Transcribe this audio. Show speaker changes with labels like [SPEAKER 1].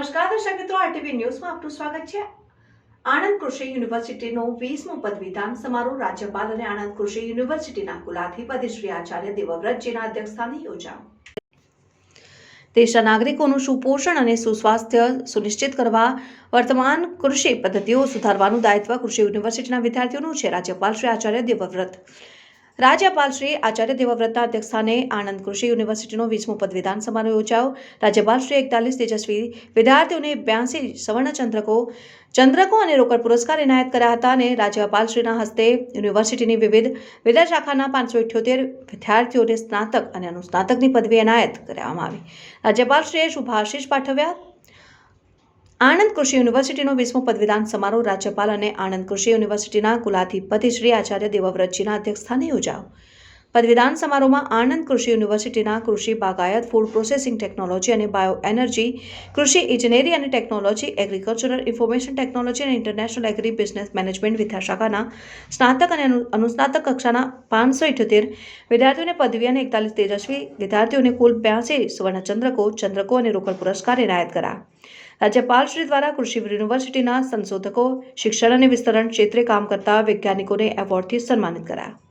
[SPEAKER 1] નમસ્કાર, દર્શક મિત્રો આરટીવી ન્યૂઝમાં આપનું સ્વાગત છે. આણંદ કૃષિ યુનિવર્સિટીનો વીસમો પદવીદાન સમારોહ રાજ્યપાલ અને આણંદ કૃષિ યુનિવર્સિટીના કુલાધિપતિ શ્રી આચાર્ય દેવવ્રતજીના અધ્યક્ષસ્થાને યોજાયો. દેશના નાગરિકોનું સુપોષણ અને સુસ્વાસ્થ્ય સુનિશ્ચિત કરવા વર્તમાન કૃષિ પદ્ધતિઓ સુધારવાનું દાયિત્વ કૃષિ યુનિવર્સિટીના વિદ્યાર્થીઓનું છે. રાજ્યપાલ શ્રી આચાર્ય દેવવ્રત રાજ્યપાલ શ્રી આચાર્ય દેવવ્રતના અધ્યક્ષસ્થાને આણંદ કૃષિ યુનિવર્સિટીનો વીસમો પદવીદાન સમારોહ યોજાયો. રાજ્યપાલ શ્રી એકતાલીસ તેજસ્વી વિદ્યાર્થીઓને બ્યાસી સુવર્ણચંદ્રકો, ચંદ્રકો અને રોકડ પુરસ્કાર એનાયત કર્યા હતા અને રાજ્યપાલશ્રીના હસ્તે યુનિવર્સિટીની વિવિધ વિદ્યાશાખાના પાંચસો ઇઠ્યોતેર વિદ્યાર્થીઓને સ્નાતક અને અનુસ્નાતકની પદવી એનાયત કરવામાં આવી. રાજ્યપાલશ્રીએ શુભાશીષ પાઠવ્યા. આણંદ કૃષિ યુનિવર્સિટીનો વીસમો પદવીદાન સમારોહ રાજ્યપાલ અને આણંદ કૃષિ યુનિવર્સિટીના કુલાધિપતિ શ્રી આચાર્ય દેવવ્રતજીના અધ્યક્ષસ્થાને યોજાયો. પદવીદાન સમારોહમાં આણંદ કૃષિ યુનિવર્સિટીના કૃષિ બાગાયત ફૂડ પ્રોસેસિંગ ટેકનોલોજી અને બાયો એનર્જી કૃષિ ઇજનેરી અને ટેકનોલોજી એગ્રીકલ્ચરલ ઇન્ફોર્મેશન ટેકનોલોજી અને ઇન્ટરનેશનલ એગ્રી બિઝનેસ મેનેજમેન્ટ વિદ્યાશાખાના સ્નાતક અને અનુસ્નાતક કક્ષાના પાંચસો ઇઠ્યોતેર વિદ્યાર્થીઓને પદવી અને એકતાલીસ તેજસ્વી વિદ્યાર્થીઓને કુલ બ્યાસી સુવર્ણચંદ્રકો, ચંદ્રકો અને રોકડ પુરસ્કાર એનાયત કરાયા રાજ્યપાલ શ્રી દ્વારા કૃષિ યુનિવર્સિટીના સંશોધકો, શિક્ષણ અને વિસ્તરણ ક્ષેત્રે કામ કરતા વૈજ્ઞાનિકોને એવોર્ડથી સન્માનિત કરાયા